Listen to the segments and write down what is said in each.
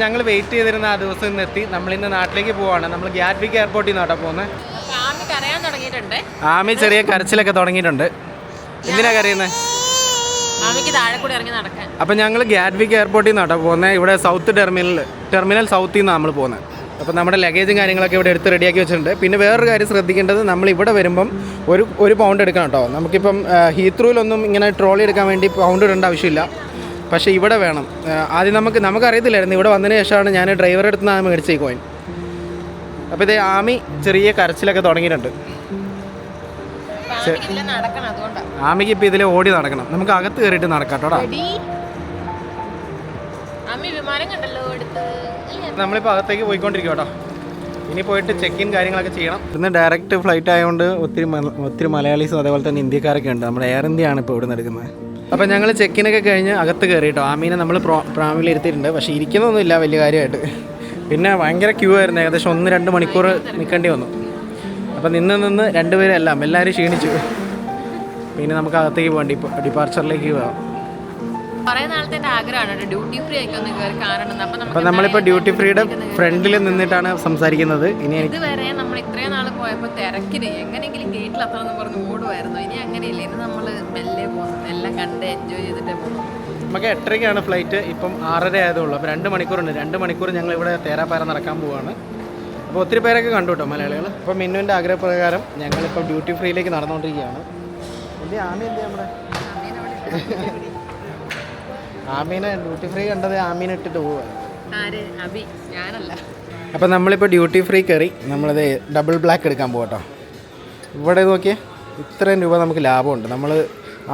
ഞങ്ങൾ വെയിറ്റ് ചെയ്തിരുന്ന ആ ദിവസം ഇന്ന് എത്തി. നമ്മൾ ഇന്ന് നാട്ടിലേക്ക് പോവാണ്. നമ്മൾ ഗ്യാറ്റ്വിക് എയർപോർട്ടിൽ നിന്നാട്ടോ പോകുന്നത് ആമി കരയാൻ തുടങ്ങിയിട്ടുണ്ട്. ആമി ചെറിയ കരച്ചിലൊക്കെ തുടങ്ങിയിട്ടുണ്ട്. എന്തിനാ കരയുന്നത് അപ്പം ഞങ്ങൾ ഗ്യാറ്റ്വിക് എയർപോർട്ടിൽ നിന്നാട്ടോ പോകുന്നത് ഇവിടെ സൗത്ത് ടെർമിനൽ ടെർമിനൽ സൗത്തിൽ നിന്നാണ് നമ്മൾ പോകുന്നത് അപ്പോൾ നമ്മുടെ ലഗേജും കാര്യങ്ങളൊക്കെ ഇവിടെ എടുത്ത് റെഡിയാക്കി വെച്ചിട്ടുണ്ട്. പിന്നെ വേറൊരു കാര്യം ശ്രദ്ധിക്കേണ്ടത് നമ്മൾ ഇവിടെ വരുമ്പം ഒരു ഒരു പൗണ്ട് എടുക്കണം കേട്ടോ. നമുക്കിപ്പം ഹീത്രൂലൊന്നും ഇങ്ങനെ ട്രോളി എടുക്കാൻ വേണ്ടി പൗണ്ട് ഇടേണ്ട ആവശ്യമില്ല. പക്ഷേ ഇവിടെ വേണം. ആദ്യം നമുക്ക് നമുക്കറിയത്തില്ലായിരുന്നു. ഇവിടെ വന്നതിന് ശേഷമാണ് ഞാൻ ഡ്രൈവറുടെ അടുത്ത് നിന്നാണ് ഈ കോയിൻ. അപ്പോൾ ഇതേ ആമി ചെറിയ കരച്ചിലൊക്കെ തുടങ്ങിയിട്ടുണ്ട്. ആമിക്ക് ഇപ്പോൾ ഇതിൽ ഓടി നടക്കണം. നമുക്ക് അകത്ത് കയറിയിട്ട് നടക്കാം കേട്ടോ. ആമി വിമാനം കണ്ടല്ലോ എടുത്ത്. അല്ലേ? നമ്മളിപ്പോൾ അകത്തേക്ക് പോയിക്കൊണ്ടിരിക്കും കേട്ടോ. ഇനി പോയിട്ട് ചെക്ക് ഇൻ കാര്യങ്ങളൊക്കെ ചെയ്യണം. ഇന്ന് ഡയറക്റ്റ് ഫ്ലൈറ്റ് ആയതുകൊണ്ട് ഒത്തിരി ഒത്തിരി മലയാളീസും അതേപോലെ തന്നെ ഇന്ത്യക്കാരൊക്കെ ഉണ്ട്. നമ്മുടെ എയർ ഇന്ത്യയാണ് ഇപ്പോൾ ഇവിടെ നിന്ന് എടുക്കുന്നത്. അപ്പോൾ ഞങ്ങൾ ചെക്കിനൊക്കെ കഴിഞ്ഞ് അകത്ത് കയറി കേട്ടോ ആമീനെ നമ്മൾ പ്രോ പ്രാമിലിരുത്തിയിട്ടുണ്ട് പക്ഷേ ഇരിക്കുന്നൊന്നുമില്ല വലിയ കാര്യമായിട്ട്. പിന്നെ ഭയങ്കര ക്യൂ ആയിരുന്നു. ഏകദേശം ഒന്ന് രണ്ട് മണിക്കൂർ നിൽക്കേണ്ടി വന്നു. അപ്പോൾ നിന്ന് നിന്ന് രണ്ടുപേരെല്ലാം എല്ലാവരും ക്ഷീണിച്ചു. പിന്നെ നമുക്ക് അകത്തേക്ക് പോകാം. ഡിപ്പ ഡിപ്പാർച്ചറിലേക്ക് പോകാം. എന്റെ ആഗ്രഹമാണ് ഡ്യൂട്ടി ഫ്രീ ആക്കി ഒന്ന് കയറി കാണണം അപ്പൊ നമ്മളിപ്പോൾ ഡ്യൂട്ടി ഫ്രീയുടെ ഫ്രണ്ടിൽ നിന്നിട്ടാണ് സംസാരിക്കുന്നത്. ഇനി ഇതുവരെ നമ്മൾ ഇത്രയും നാൾ പോയപ്പോൾ തിരക്കിന് എങ്ങനെയെങ്കിലും ഗേറ്റിൽ പറഞ്ഞ് ഓടുമായിരുന്നു ഇനി അങ്ങനെയില്ല. ഇനി നമ്മൾ മെല്ലെ പോകുന്നു എല്ലാം കണ്ട് എൻജോയ് ചെയ്തിട്ടേ പോകുന്നു നമുക്ക് എട്ടരയ്ക്കാണ് ഫ്ലൈറ്റ് ഇപ്പം ആറര ആയതുള്ളൂ അപ്പോൾ രണ്ട് മണിക്കൂറുണ്ട്. രണ്ട് മണിക്കൂർ ഞങ്ങൾ ഇവിടെ തേരാപ്പാര നടക്കാൻ പോവാണ്. അപ്പോൾ ഒത്തിരി പേരൊക്കെ കണ്ടു കേട്ടോ മലയാളികൾ അപ്പോൾ മിന്നുവിന്റെ ആഗ്രഹപ്രകാരം ഞങ്ങളിപ്പോൾ ഡ്യൂട്ടി ഫ്രീയിലേക്ക് നടന്നുകൊണ്ടിരിക്കുകയാണ്. എന്ത് ആമി എന്താ നമ്മുടെ? ആമീനെ ഡ്യൂട്ടി ഫ്രീ കണ്ടത് ആമീനെ ഇട്ടിട്ട് ആര്? അഭി ഞാനല്ല. അപ്പോൾ നമ്മളിപ്പോൾ ഡ്യൂട്ടി ഫ്രീ കയറി നമ്മളത് ഡബിൾ ബ്ലാക്ക് എടുക്കാൻ പോകട്ടോ ഇവിടെ നോക്കിയേ ഇത്രയും രൂപ നമുക്ക് ലാഭമുണ്ട്. നമ്മൾ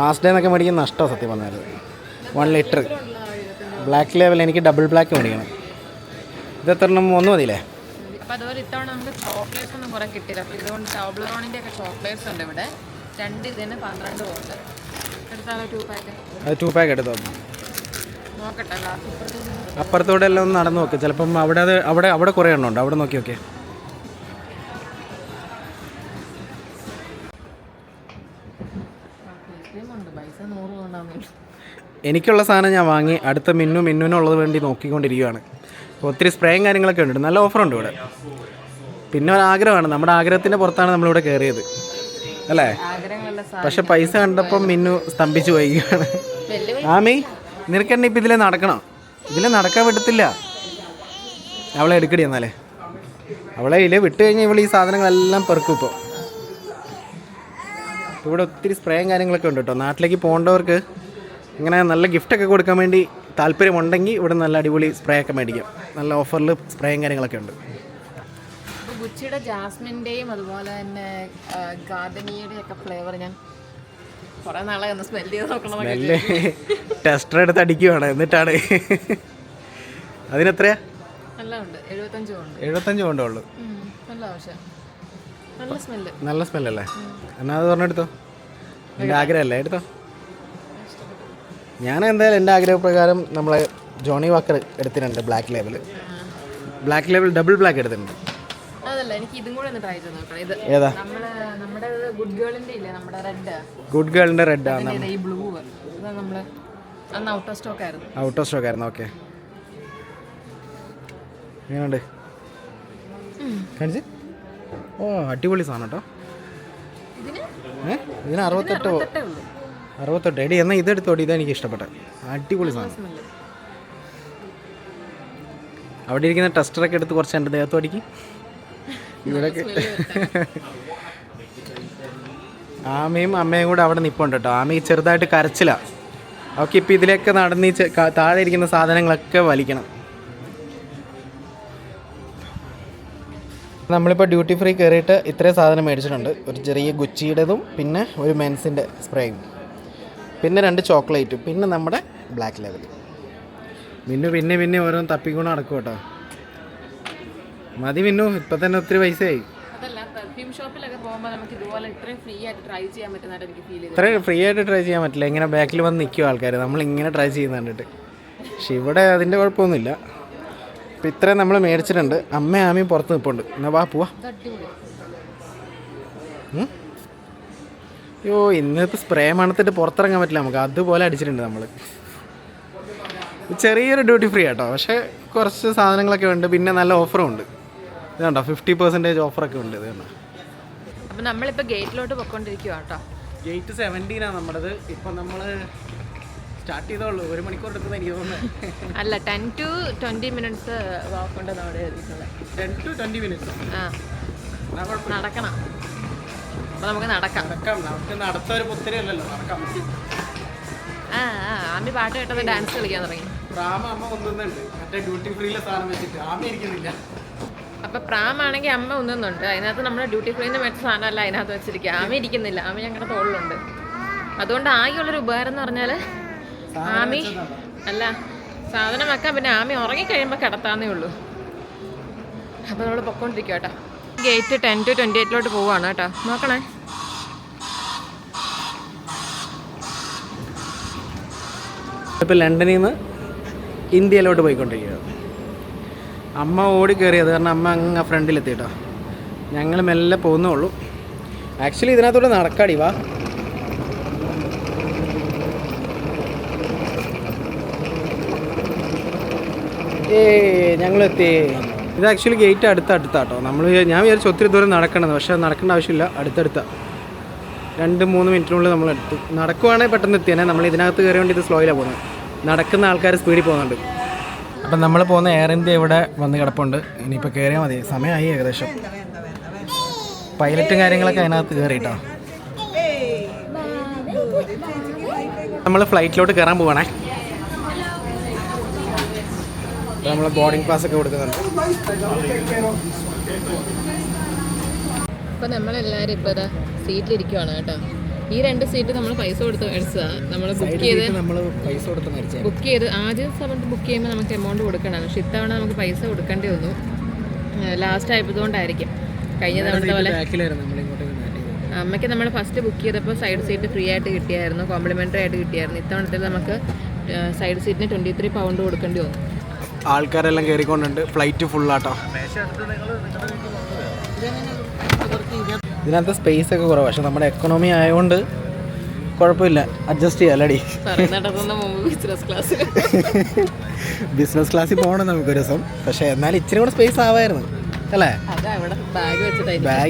ആസ്ഡേ എന്നൊക്കെ മേടിക്കുന്ന നഷ്ടമാണ് സത്യം പറഞ്ഞാൽ വൺ ലിറ്റർ ബ്ലാക്ക് ലെവൽ എനിക്ക് ഡബിൾ ബ്ലാക്ക് മേടിക്കണം. ഇത് എത്ര എണ്ണം? ഒന്ന് മതിയില്ലേ? അപ്പോൾ അതുപോലെ ഇത്തവണ നമുക്ക് ചോക്ലേറ്റ്സ് ഒന്നും കുറേ കിട്ടില്ല അപ്പോൾ ഇതുകൊണ്ട് ടോബ്ലറോണിന്റെ ഒക്കെ ചോക്ലേറ്റ്സ് ഉണ്ട് ഇവിടെ. രണ്ട് ഇതിന് പന്ത്രണ്ട് ഉണ്ട് എടുത്താലോ ടു പാക്ക് അത് ടു പാക്ക് എടുത്തോ. അപ്പുറത്തൂടെ എല്ലാം ഒന്ന് നടന്നു നോക്ക്. ചിലപ്പം അവിടെ അത് അവിടെ അവിടെ കുറേ എണ്ണം ഉണ്ട്. അവിടെ നോക്കി നോക്കിയേ. എനിക്കുള്ള സാധനം ഞാൻ വാങ്ങി. അടുത്ത മിന്നു മിന്നുവിനുള്ളത് വേണ്ടി നോക്കിക്കൊണ്ടിരിക്കുകയാണ്. അപ്പോൾ ഒത്തിരി സ്പ്രേയും കാര്യങ്ങളൊക്കെ ഉണ്ട്. നല്ല ഓഫറുണ്ട് ഇവിടെ. പിന്നെ ഒരു ആഗ്രഹമാണ്. നമ്മുടെ ആഗ്രഹത്തിന്റെ പുറത്താണ് നമ്മളിവിടെ കയറിയത്. അല്ലേ? പക്ഷെ പൈസ കണ്ടപ്പം മിന്നു സ്തംഭിച്ചു പോയിക്കുകയാണ് ആമി? നിനക്ക് തന്നെ ഇപ്പം ഇതിലെ നടക്കണം? ഇതിലെ നടക്കാൻ പറ്റത്തില്ല അവളെ എടുക്കടി എന്നാലേ. അവളെ ഇതിലെ വിട്ട് കഴിഞ്ഞാൽ ഇവൾ ഈ സാധനങ്ങളെല്ലാം പെറുക്കും ഇപ്പോൾ ഇവിടെ ഒത്തിരി സ്പ്രേയും കാര്യങ്ങളൊക്കെ ഉണ്ട് കേട്ടോ. നാട്ടിലേക്ക് പോകേണ്ടവർക്ക് ഇങ്ങനെ നല്ല ഗിഫ്റ്റൊക്കെ കൊടുക്കാൻ വേണ്ടി താല്പര്യമുണ്ടെങ്കിൽ ഇവിടെ നല്ല അടിപൊളി സ്പ്രേ ഒക്കെ മേടിക്കാം. നല്ല ഓഫറിൽ സ്പ്രേയും കാര്യങ്ങളൊക്കെ ഉണ്ട്. ഗുച്ചിയുടെ ജാസ്മിന്റെയും അതുപോലെ തന്നെ ഗാർഡനിയുടെ ഒക്കെ ഫ്ലേവർ ഞാൻ കുറേ നാളെ ഒന്ന് സ്മെൽ ചെയ്ത് നോക്കണം ടെസ്റ്റർ എടുത്ത് അടിക്കുവാണ്. എന്നിട്ടാണ് അതിനെത്രയാ? എഴുപത്തഞ്ചും കൊണ്ടേ ഉള്ളൂ. നല്ല സ്മെല്ല് നല്ല സ്മെല്ലല്ലേ എന്നാ അത് പറഞ്ഞെടുത്തോ. എന്റെ ആഗ്രഹമല്ലേ? എടുത്തോ. ഞാൻ എന്തായാലും എന്റെ ആഗ്രഹപ്രകാരം നമ്മളെ ജോണി വാക്കർ എടുത്തിട്ടുണ്ട് black label black label double black എടുത്തിട്ടുണ്ട്. ഏതാ? ഗുഡ് ഗേളിന്റെ റെഡ് ആണ് ഔട്ട് ഓഫ് സ്റ്റോക്ക് ആയിരുന്നു. ഓക്കെ എങ്ങനെയുണ്ട്? കാണിച്ച്? ഓ അടിപൊളി സാധനം കേട്ടോ ഇതിന്? അറുപത്തെട്ട് അറുപത്തെട്ടോ എടി എന്നാൽ ഇതെടുത്തോടി ഇതെനിക്ക് ഇഷ്ടപ്പെട്ട. അടിപൊളി സാധനം. അവിടെ ഇരിക്കുന്ന ടെസ്റ്ററൊക്കെ എടുത്ത് കുറച്ച് എന്റെ ദേഹത്ത് ഇവിടെയൊക്കെ ആമയും അമ്മയും കൂടെ അവിടെ നിൽപ്പുണ്ട് കേട്ടോ ആമ ഈ ചെറുതായിട്ട് കരച്ചില്ല അവൾക്ക് ഇപ്പം ഇതിലൊക്കെ നടന്ന് ഈ താഴെ ഇരിക്കുന്ന സാധനങ്ങളൊക്കെ വലിക്കണം. നമ്മളിപ്പോൾ ഡ്യൂട്ടി ഫ്രീ കയറിയിട്ട് ഇത്രയും സാധനം മേടിച്ചിട്ടുണ്ട്. ഒരു ചെറിയ ഗുച്ചിയുടേതും പിന്നെ ഒരു മെൻസിന്റെ സ്പ്രേയും. പിന്നെ രണ്ട് ചോക്ലേറ്റും. പിന്നെ നമ്മുടെ ബ്ലാക്ക് ലെവൽ. മിന്നു പിന്നെ പിന്നെ ഓരോന്ന് തപ്പിക്കൊണ്ട് നടക്കും കേട്ടോ മതി മിന്നു ഇപ്പൊ തന്നെ ഒത്തിരി പൈസയായി. ഇത്ര ഫ്രീ ആയിട്ട് ട്രൈ ചെയ്യാൻ പറ്റില്ല. ഇങ്ങനെ ബാക്കിൽ വന്ന് നിൽക്കും ആൾക്കാർ നമ്മൾ ഇങ്ങനെ ട്രൈ ചെയ്യുന്ന കണ്ടിട്ട്. പക്ഷെ ഇവിടെ അതിന്റെ കുഴപ്പമൊന്നുമില്ല. ഇപ്പം ഇത്രയും നമ്മൾ മേടിച്ചിട്ടുണ്ട്. അമ്മ ആമയും പുറത്ത് നിൽപ്പുണ്ട് എന്നാ വാ പോവാ? അയ്യോ ഇന്നിപ്പോൾ സ്പ്രേ മണത്തിട്ട് പുറത്തിറങ്ങാൻ പറ്റില്ല നമുക്ക്. അതുപോലെ അടിച്ചിട്ടുണ്ട് നമ്മൾ ചെറിയൊരു ഡ്യൂട്ടി ഫ്രീ ആട്ടോ. പക്ഷേ കുറച്ച് സാധനങ്ങളൊക്കെ ഉണ്ട്. പിന്നെ നല്ല ഓഫറും ഉണ്ട്. ഇത് കണ്ടോ ഫിഫ്റ്റി പെർസെന്റേജ് ഓഫറൊക്കെ ഉണ്ട് ഇത് കണ്ടോ അപ്പം നമ്മളിപ്പോൾ ഗേറ്റിലോട്ട് പൊയ്ക്കൊണ്ടിരിക്കുക കേട്ടോ ഗേറ്റ് സെവന്റീനാണ് നമ്മുടേത്. ഇപ്പം നമ്മൾ സ്റ്റാർട്ട് ചെയ്തോളൂ. ഒരു മണിക്കൂർ എടുക്കുന്ന എനിക്ക് തോന്നുന്നത് അല്ല ten to twenty minutes walk ഉണ്ട് നമ്മുടെ എഴുതിയിട്ടുള്ളത് ടെൻ ടു ട്വന്റി മിനിറ്റ്സ് ആ. നടക്കണം. അപ്പം നമുക്ക് നടക്കാം. നടക്കാം. നമുക്ക് നടത്ത ഒരു പുത്തരി അല്ലല്ലോ. നടക്കാം. ആ ആ. ആമി പാട്ട് കേട്ടത് ഡാൻസ് കളിക്കാൻ തുടങ്ങി. റാമ അമ്മ കൊണ്ടുവന്നുണ്ട് മറ്റേ ഡ്യൂട്ടി ഫ്രീയിലെ സാധനം വെച്ചിട്ട്. ആമി ഇരിക്കുന്നില്ല. അപ്പൊ പ്രാമാണെങ്കിൽ അമ്മ ഒന്നുന്നുണ്ട് അതിനകത്ത് നമ്മുടെ ഡ്യൂട്ടി ഫ്രീന്ന് മേടിച്ച സാധനമല്ല അതിനകത്ത് വെച്ചിരിക്കുക ആമി ഇരിക്കുന്നില്ല. ആമി ഞങ്ങളുടെ തോളിലുണ്ട്. അതുകൊണ്ട് ആകെയുള്ളൊരു ഉപകാരം എന്ന് പറഞ്ഞാൽ ആമി അല്ല സാധനം വെക്കാൻ പിന്നെ ആമി ഉറങ്ങി കഴിയുമ്പോൾ കിടത്താന്നേ ഉള്ളൂ. അപ്പോൾ നമ്മൾ പൊക്കോണ്ടിരിക്കുക കേട്ടോ ഗേറ്റ് ടെൻ ടു ട്വന്റി എയ്റ്റിലോട്ട് പോവാണ് കേട്ടോ. നോക്കണേ. ഇപ്പോൾ ലണ്ടനിൽ നിന്ന് ഇന്ത്യയിലോട്ട് പോയിക്കൊണ്ടിരിക്കുക അമ്മ ഓടി കയറിയത് കാരണം അമ്മ അങ്ങ് ഫ്രണ്ടിലെത്തി കേട്ടോ. ഞങ്ങൾ മെല്ലെ പോകുന്നുള്ളൂ ആക്ച്വലി ഇതിനകത്തോടെ നടക്കാടി വാ. ഏ ഞങ്ങളെത്തി ഇത് ആക്ച്വലി ഗേറ്റ് അടുത്ത അടുത്താട്ടോ നമ്മൾ ഞാൻ വിചാരിച്ചു ഒത്തിരി ദൂരം നടക്കണമെന്ന് പക്ഷേ നടക്കേണ്ട ആവശ്യമില്ല. അടുത്തടുത്ത. രണ്ട് മൂന്ന് മിനിറ്റിനുള്ളിൽ നമ്മൾ എടുത്തു നടക്കുവാണെങ്കിൽ പെട്ടെന്ന് എത്തിയാനെ നമ്മൾ ഇതിനകത്ത് കയറി വേണ്ടി ഇത് സ്ലോയിലാണ് പോകുന്നത്. നടക്കുന്ന ആൾക്കാർ സ്പീഡിൽ പോകുന്നുണ്ട്. അപ്പം നമ്മൾ പോകുന്ന എയർ ഇന്ത്യ ഇവിടെ വന്ന് കിടപ്പുണ്ട്. ഇനിയിപ്പോൾ കയറിയാൽ മതി. സമയമായി ഏകദേശം. പൈലറ്റും കാര്യങ്ങളൊക്കെ അതിനകത്ത് കയറിയിട്ടോ നമ്മൾ ഫ്ലൈറ്റിലോട്ട് കയറാൻ പോവാണേ. നമ്മൾ ബോർഡിംഗ് പാസ് ഒക്കെ കൊടുക്കുന്നുണ്ട്. അപ്പോൾ നമ്മളെല്ലാരും ഇപ്പോൾ ഇതാ സീറ്റിലിരിക്കുവാണ് കേട്ടോ. ഈ രണ്ട് സീറ്റ് നമ്മൾ പൈസ കൊടുത്ത് മേടിച്ചതാണ് നമ്മൾ ബുക്ക് ചെയ്ത് നമ്മൾ പൈസ കൊടുത്ത് മേടിച്ചത്. ബുക്ക് ചെയ്ത് ആദ്യ സമയത്ത് ബുക്ക് ചെയ്യുമ്പോൾ നമുക്ക് എമൗണ്ട് കൊടുക്കണം പക്ഷെ ഇത്തവണ നമുക്ക് പൈസ കൊടുക്കേണ്ടി വന്നു. ലാസ്റ്റ് ആയതുകൊണ്ടായിരിക്കും കഴിഞ്ഞ തവണത്തെ പോലെ ബാക്കിലായിരുന്നു. നമ്മൾ ഇങ്ങോട്ടേക്ക് മാറ്റിയത് അമ്മയ്ക്ക് നമ്മൾ ഫസ്റ്റ് ബുക്ക് ചെയ്തപ്പോൾ സൈഡ് സീറ്റ് ഫ്രീ ആയിട്ട് കിട്ടിയായിരുന്നു. കോംപ്ലിമെന്ററി ആയിട്ട് കിട്ടിയായിരുന്നു. ഇത്തവണത്തിൽ നമുക്ക് സൈഡ് സീറ്റിന് ട്വന്റി ത്രീ പൗണ്ട് കൊടുക്കേണ്ടി വന്നു. ആൾക്കാരെല്ലാം കയറിക്കൊണ്ടുണ്ട് ഫ്ലൈറ്റ് ഫുള്ളാട്ടോ ഇതിനകത്ത് സ്പേസ് ഒക്കെ കുറവാണ് പക്ഷെ നമ്മുടെ എക്കണോമി ആയതുകൊണ്ട് കുഴപ്പമില്ല. അഡ്ജസ്റ്റ് ചെയ്യാലടി. ബിസിനസ് ക്ലാസ് ബിസിനസ് ക്ലാസ്സിൽ പോകണം നമുക്കൊരു ദിവസം പക്ഷെ എന്നാൽ ഇച്ചിരി കൂടെ സ്പേസ് ആവായിരുന്നു. അല്ലേ? ബാഗ്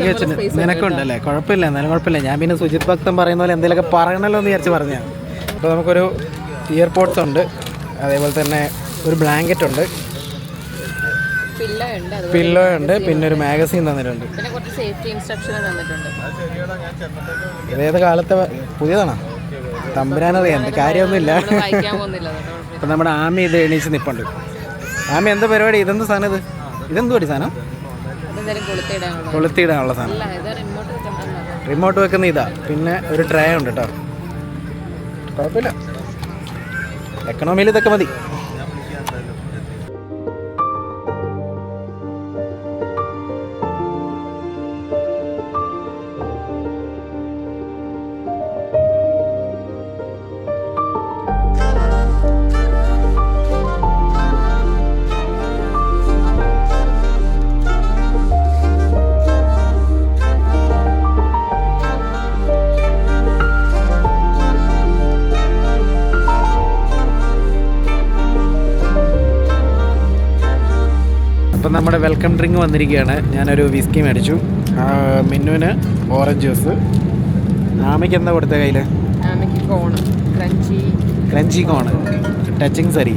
വെച്ചിട്ട് നിനക്കുണ്ടല്ലേ കുഴപ്പമില്ല എന്നാലും കുഴപ്പമില്ല. ഞാൻ പിന്നെ സുജിത് ഭക്തൻ പറയുന്ന പോലെ എന്തെങ്കിലുമൊക്കെ പറയണല്ലോ എന്ന് വിചാരിച്ച് പറഞ്ഞാൽ അപ്പോൾ നമുക്കൊരു ഇയർപോഡ്സ് ഉണ്ട്. അതേപോലെ തന്നെ ഒരു ബ്ലാങ്കറ്റ് ഉണ്ട്. പില്ല ഉണ്ട് പിന്നെ ഒരു മാഗസീൻ തന്നിട്ടുണ്ട്. ഇതേത് കാലത്തെ പുതിയതാണോ? തമ്പുരാനറിയാം കാര്യമൊന്നുമില്ല. അപ്പം നമ്മുടെ ആമി ഇത് എണീച്ച് നിൽപ്പുണ്ട് ആമി എന്താ പരിപാടി? ഇതെന്ത് സാധനം ഇത്? ഇതെന്ത് പടി സാധനം? കൊളുത്തിയിടാനുള്ള സാധനം. റിമോട്ട് വെക്കുന്ന ഇതാ. പിന്നെ ഒരു ട്രേ ഉണ്ട് കേട്ടോ കുഴപ്പമില്ല. എക്കണോമിയിൽ ഇതൊക്കെ മതി. വെൽക്കം ഡ്രിങ്ക് വന്നിരിക്കുകയാണ്. ഞാനൊരു വിസ്കി മേടിച്ചു. മിന്നുവിന് ഓറഞ്ച് ജ്യൂസ് ആമയ്ക്ക് എന്താ കൊടുത്ത കയ്യിൽ ക്രഞ്ചി കോണ് ടച്ചിങ് സരി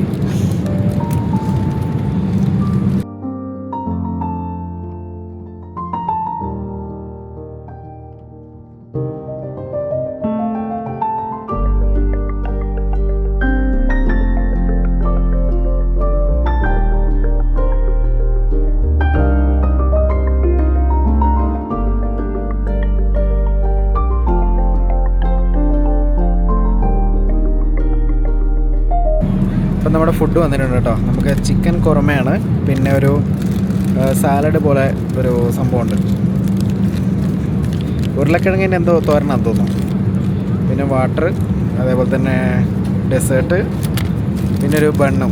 നമ്മുടെ ഫുഡ് വന്നിട്ടുണ്ട് കേട്ടോ നമുക്ക് ചിക്കൻ കുറമയാണ്. പിന്നെ ഒരു സാലഡ് പോലെ ഒരു സംഭവമുണ്ട്. ഉരുളക്കിഴങ്ങിന്റെ എന്തോ തോരനാന്ന് തോന്നുന്നു. പിന്നെ വാട്ടർ അതേപോലെ തന്നെ ഡെസേർട്ട് പിന്നെ ഒരു ബണ്ണും.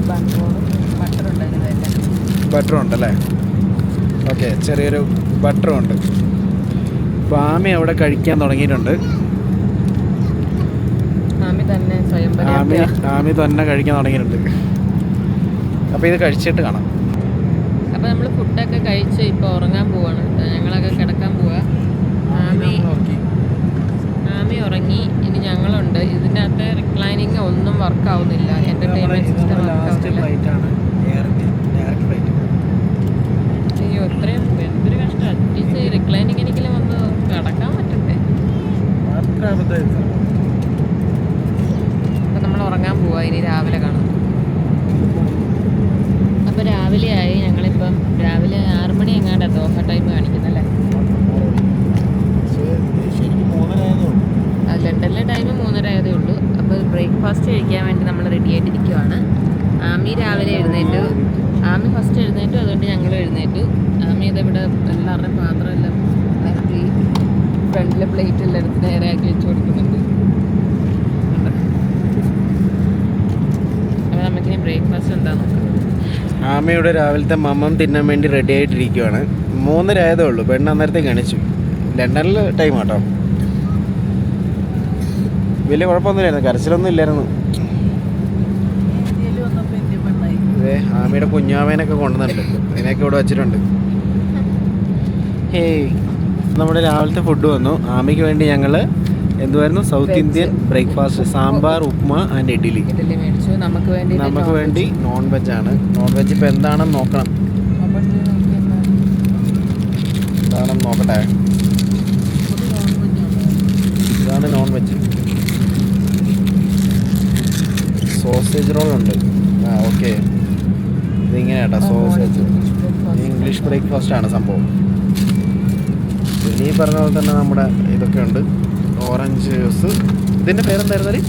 ബട്ടറും ഉണ്ടല്ലേ? ഓക്കെ ചെറിയൊരു ബട്ടറും ഉണ്ട്. ആമി അവിടെ കഴിക്കാൻ തുടങ്ങിയിട്ടുണ്ട്. പര്യാപ്ത ആമി തന്നെ കഴിക്കാൻ തുടങ്ങിയിട്ടുണ്ട്. അപ്പോൾ ഇത് കഴിച്ചിട്ട് കാണാം. അപ്പോൾ നമ്മൾ ഫുഡൊക്കെ കഴിച്ച് ഇപ്പോൾ ഉറങ്ങാൻ പോവാണ്. ഞങ്ങളൊക്കെ കിടക്കാൻ പോവാ. ആമി ആമി ഉറങ്ങി. ഇനി ഞങ്ങളുണ്ട്. ഇതിന്റെ അകത്ത് റിക്ലൈനിങ് ഒന്നും വർക്ക് ആവുന്നില്ല. എന്റർടൈൻമെന്റ് സിസ്റ്റം വർക്ക് ആവുന്നില്ല. അയ്യോ ഇത്രയും എന്തൊരു കഷ്ടം. അറ്റ്ലീസ്റ്റ് റിക്ലൈനിങ് എനിക്കെങ്കിലും വന്ന് കിടക്കാൻ പറ്റണ്ടേ അത്ര അബദ്ധമായിരുന്നു അപ്പം നമ്മൾ ഉറങ്ങാൻ പോവാ ഇനി രാവിലെ കാണാം അപ്പോൾ രാവിലെ ആയി ഞങ്ങളിപ്പം രാവിലെ ആറ് മണി എങ്ങാണ്ട് ദോഹ ടൈം കാണിക്കുന്നല്ലേ ശരിക്കും മൂന്നരായതേ ഉള്ളൂ അത് ലണ്ടനിലെ ടൈം മൂന്നര ആയതേ ഉള്ളൂ അപ്പോൾ ബ്രേക്ക്ഫാസ്റ്റ് കഴിക്കാൻ വേണ്ടി നമ്മൾ റെഡി ആയിട്ടിരിക്കുവാണ് ആമി രാവിലെ എഴുന്നേറ്റു ആമി ഫസ്റ്റ് എഴുന്നേറ്റു അതുകൊണ്ട് ഞങ്ങൾ എഴുന്നേറ്റു ആമി ഇതിവിടെ എല്ലാവരുടെയും പാത്രമെല്ലാം നിരത്തി ഫ്രണ്ടിലെ പ്ലേറ്റ് പ്ലേറ്റെല്ലാം എടുത്ത് ആക്കി വെച്ച് കൊടുക്കുന്നുണ്ട്. അപ്പോൾ നമുക്കിനി ബ്രേക്ക്ഫാസ്റ്റ് എന്താ നോക്കാം? ആമയുടെ രാവിലത്തെ മമ്മം തിന്നാൻ വേണ്ടി റെഡി ആയിട്ടിരിക്കുവാണ്. മൂന്നരായതേ ഉള്ളൂ. പെണ്ണ് അന്നേരത്തെ കാണിച്ചു ലണ്ടനിൽ ടൈം ആട്ടോ. വലിയ കുഴപ്പമൊന്നുമില്ലായിരുന്നു. കരച്ചിലൊന്നും ഇല്ലായിരുന്നു. അതെ ആമയുടെ കുഞ്ഞാമേനൊക്കെ കൊണ്ടുവന്നിട്ടുണ്ട്. അതിനൊക്കെ ഇവിടെ വെച്ചിട്ടുണ്ട്. ഹേയ്. നമ്മുടെ രാവിലത്തെ ഫുഡ് വന്നു. ആമയ്ക്ക് വേണ്ടി ഞങ്ങൾ എന്തുവായിരുന്നു? South Indian breakfast sambar upma and idli. Idli മേടിച്ചു. നമുക്ക് വേണ്ടി നമുക്ക് വേണ്ടി നോൺ വെജ് ആണ്. നോൺ വെജ് ഇപ്പം എന്താണെന്ന് നോക്കണം. എന്താണെന്ന് നോക്കട്ടെ. ഇതാണ് നോൺ വെജ് സോസേജ് റോൾ ഉണ്ട്. ആ ഓക്കെ ഇതിങ്ങനെയാട്ടോ സോസേജ് ഇംഗ്ലീഷ് ബ്രേക്ക്ഫാസ്റ്റ് ആണ് സംഭവം. പറഞ്ഞ പോലെ തന്നെ നമ്മുടെ ഇതൊക്കെ ഉണ്ട്. ഓറഞ്ച് ജ്യൂസ് ഇതിന്റെ പേരെന്തായിരുന്നു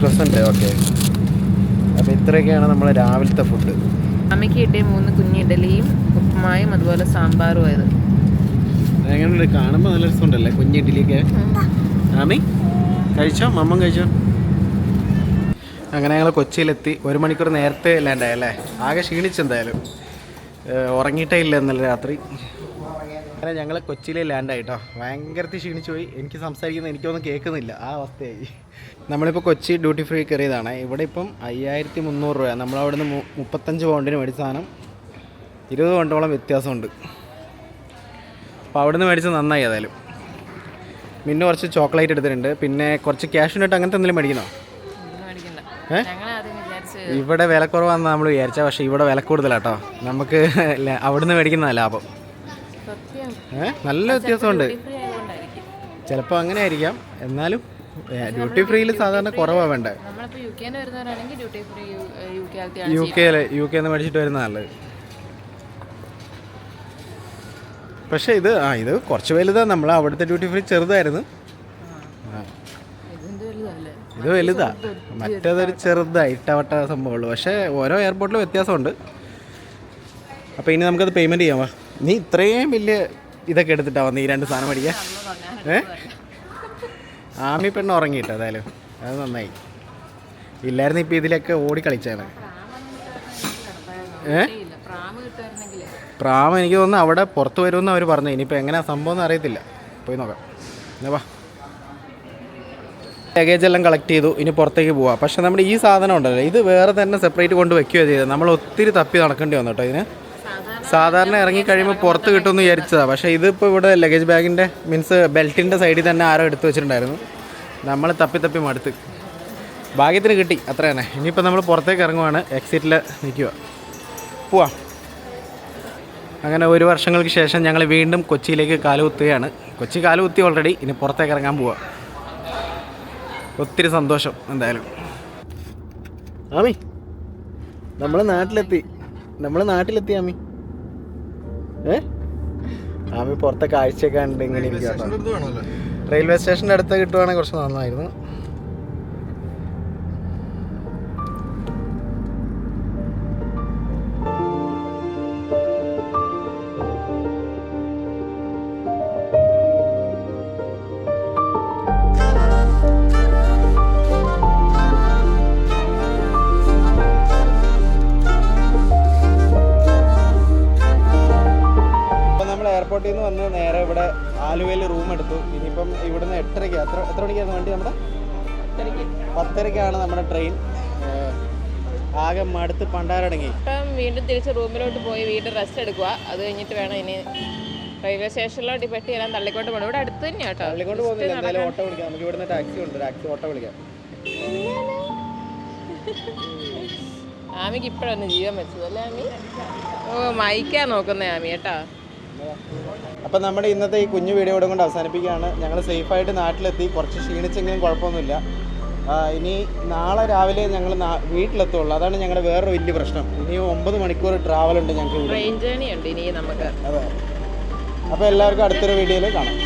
ക്രസന്റ് ഓക്കെ അപ്പോൾ ഇത്രയൊക്കെയാണ് നമ്മളെ രാവിലത്തെ ഫുഡ് അമ്മയ്ക്ക് കിട്ടിയ മൂന്ന് കുഞ്ഞിഡലിയും ഉപ്പുമായും അതുപോലെ സാമ്പാറും ആയത്. എങ്ങനെയുണ്ട് കാണുമ്പോൾ നല്ല രസമുണ്ടല്ലേ? കുഞ്ഞി ഇഡ്ഡലിയൊക്കെ ആമി കഴിച്ചോ? മമ്മൻ കഴിച്ചോ? അങ്ങനെ ഞങ്ങൾ കൊച്ചിയിലെത്തി. ഒരു മണിക്കൂർ നേരത്തെ ലാൻഡായി അല്ലേ? ആകെ ക്ഷീണിച്ചെന്തായാലും ഉറങ്ങിയിട്ടേ ഇല്ല ഇന്നലെ രാത്രി. അങ്ങനെ ഞങ്ങൾ കൊച്ചിയിലെ ലാൻഡ് ആയിട്ടോ ഭയങ്കരത്തിൽ ക്ഷീണിച്ചു പോയി. എനിക്ക് സംസാരിക്കുന്നത് എനിക്കൊന്നും കേൾക്കുന്നില്ല. ആ അവസ്ഥയായി. നമ്മളിപ്പോൾ കൊച്ചി ഡ്യൂട്ടി ഫ്രീ കയറിയതാണ്. ഇവിടെ ഇപ്പം അയ്യായിരത്തി മുന്നൂറ് രൂപ നമ്മളവിടെ നിന്ന് മുപ്പത്തഞ്ച് പൗണ്ടിന് മേടിച്ച സാധനം. ഇരുപത് പൗണ്ടോളം വ്യത്യാസമുണ്ട്. അപ്പോൾ അവിടെ നിന്ന് മേടിച്ചത് നന്നായി ഏതായാലും. പിന്നെ കുറച്ച് ചോക്ലേറ്റ് എടുത്തിട്ടുണ്ട്. പിന്നെ കുറച്ച് ക്യാഷ് ഇട്ട് അങ്ങനത്തെ എന്തെങ്കിലും മേടിക്കണോ? ഇവിടെ വില കുറവാണെന്ന് നമ്മൾ വിചാരിച്ച. പക്ഷേ ഇവിടെ വില കൂടുതലാട്ടോ. നമുക്ക് അവിടുന്ന് മേടിക്കുന്നതാണ് ലാഭം. നല്ല വ്യത്യാസമുണ്ട്. ചിലപ്പോൾ അങ്ങനെ ആയിരിക്കാം എന്നാലും ഡ്യൂട്ടി ഫ്രീയിൽ സാധാരണ കുറവാണ് വേണ്ടത്. യു കെയിൽ യു കെ നിന്ന് മേടിച്ചിട്ട് വരുന്ന നല്ലത്. പക്ഷേ ഇത് ആ ഇത് കുറച്ച് വലുതാണ് നമ്മൾ അവിടുത്തെ ഡ്യൂട്ടി ഫ്രീ ചെറുതായിരുന്നു. ഇത് വലുതാ. മറ്റേതൊരു ചെറുതാ ഇട്ടവട്ട സംഭവമുള്ളൂ. പക്ഷേ ഓരോ എയർപോർട്ടിലും വ്യത്യാസമുണ്ട്. അപ്പോൾ ഇനി നമുക്കത് പേയ്മെന്റ് ചെയ്യാം. വാ നീ ഇത്രയും വലിയ ഇതൊക്കെ എടുത്തിട്ടാ വന്ന് ഈ രണ്ട് സാധനം മേടിക്കാൻ? ഏ? ആമി പെണ്ണ് ഉറങ്ങിയിട്ട് ഏതായാലും? അത് നന്നായി. ഇല്ലായിരുന്നു ഇപ്പം ഇതിലൊക്കെ ഓടി കളിച്ചാണ് ഏ? പ്രാമ എനിക്ക് തോന്നുന്നു അവിടെ പുറത്ത് വരുമെന്ന് അവർ പറഞ്ഞു. ഇനിയിപ്പോൾ എങ്ങനെയാ സംഭവം എന്ന് അറിയത്തില്ല. പോയി നോക്കാം. എന്നാ വാ. ലഗേജ് എല്ലാം കളക്ട് ചെയ്തു. ഇനി പുറത്തേക്ക് പോവാം. പക്ഷേ നമ്മുടെ ഈ സാധനം ഉണ്ടല്ലോ. ഇത് വേറെ തന്നെ സെപ്പറേറ്റ് കൊണ്ട് വെക്കുകയോ ചെയ്തത്. നമ്മൾ ഒത്തിരി തപ്പി നടക്കേണ്ടി വന്നു കേട്ടോ ഇതിന്. സാധാരണ ഇറങ്ങി കഴിയുമ്പോൾ പുറത്ത് കിട്ടുമെന്ന് വിചാരിച്ചതാണ് പക്ഷേ ഇതിപ്പോൾ ഇവിടെ ലഗേജ് ബാഗിന്റെ മീൻസ് ബെൽറ്റിന്റെ സൈഡിൽ തന്നെ ആരോ എടുത്തു വെച്ചിട്ടുണ്ടായിരുന്നു. നമ്മൾ തപ്പി തപ്പി മടുത്ത്. ഭാഗ്യത്തിന് കിട്ടി അത്ര തന്നെ ഇനിയിപ്പോൾ നമ്മൾ പുറത്തേക്ക് ഇറങ്ങുവാണ്. എക്സിറ്റിൽ നിൽക്കുക പോവാം. അങ്ങനെ ഒരു വർഷങ്ങൾക്ക് ശേഷം ഞങ്ങൾ വീണ്ടും കൊച്ചിയിലേക്ക് കാലുകുത്തുകയാണ് കൊച്ചി കാലുകുത്തി ഓൾറെഡി ഇനി പുറത്തേക്ക് ഇറങ്ങാൻ പോവാ. ഒത്തിരി സന്തോഷം എന്തായാലും. ആമി നമ്മൾ നാട്ടിലെത്തി. നമ്മൾ നാട്ടിലെത്തി ആമി. ഏ? ആമി പുറത്തെ കാഴ്ചയൊക്കെ കണ്ട് ഇങ്ങനെ ഇരിക്കുക. റെയിൽവേ സ്റ്റേഷന്റെ അടുത്ത് കിട്ടുവാണെങ്കിൽ കുറച്ച് നന്നായിരുന്നു. എയർപോർട്ടിൽ നിന്ന് വന്ന് നേരെ ഇവിടെ ആലുവയിൽ റൂം എടുത്തു. ഇനിയിപ്പം ഇവിടുന്ന് എട്ടരയ്ക്ക് എത്ര എത്ര മണിക്കായിരുന്നു വണ്ടി നമ്മുടെ? പത്തരയ്ക്കാണ് നമ്മുടെ ട്രെയിൻ ആകെ മടുത്ത് പണ്ടാരടങ്ങി. ഇപ്പം വീണ്ടും തിരിച്ച് റൂമിലോട്ട് പോയി വീണ്ടും റെസ്റ്റ് എടുക്കുക. അത് കഴിഞ്ഞിട്ട് വേണം ഇനി റെയിൽവേ സ്റ്റേഷനിലോട്ട് പെട്ടി എല്ലാം തള്ളിക്കൊണ്ട് പോകണം ഇവിടെ അടുത്ത് തന്നെയാ കേട്ടോ. പള്ളിക്കൊണ്ട് പോകുന്നില്ല. എന്തായാലും ഓട്ടോ വിളിക്കാം. നമുക്ക് ഇവിടുന്ന് ടാക്സി ഉണ്ട്. ടാക്സി ഓട്ടോ വിളിക്കാം. ആമിക്ക് ഇപ്പോഴൊന്നും ജീവൻ വെച്ചതല്ലേ ആമി? ഓ മയക്കാൻ നോക്കുന്നേ ആമി കേട്ടാ. അപ്പം നമ്മുടെ ഇന്നത്തെ ഈ കുഞ്ഞു വീഡിയോ ഇവിടെ കൊണ്ട് അവസാനിപ്പിക്കുകയാണ്. ഞങ്ങൾ സേഫായിട്ട് നാട്ടിലെത്തി. കുറച്ച് ക്ഷീണിച്ചെങ്കിലും കുഴപ്പമൊന്നുമില്ല. ഇനി നാളെ രാവിലെ ഞങ്ങൾ വീട്ടിലെത്തുള്ളൂ. അതാണ് ഞങ്ങളുടെ വേറൊരു വലിയ പ്രശ്നം. ഇനി ഒമ്പത് മണിക്കൂർ ട്രാവൽ ഉണ്ട് ഞങ്ങൾക്ക് ട്രെയിൻ ജേണി ഉണ്ട് ഇനി നമുക്ക്. അതെ. അപ്പോൾ എല്ലാവർക്കും അടുത്തൊരു വീഡിയോയിൽ കാണാം.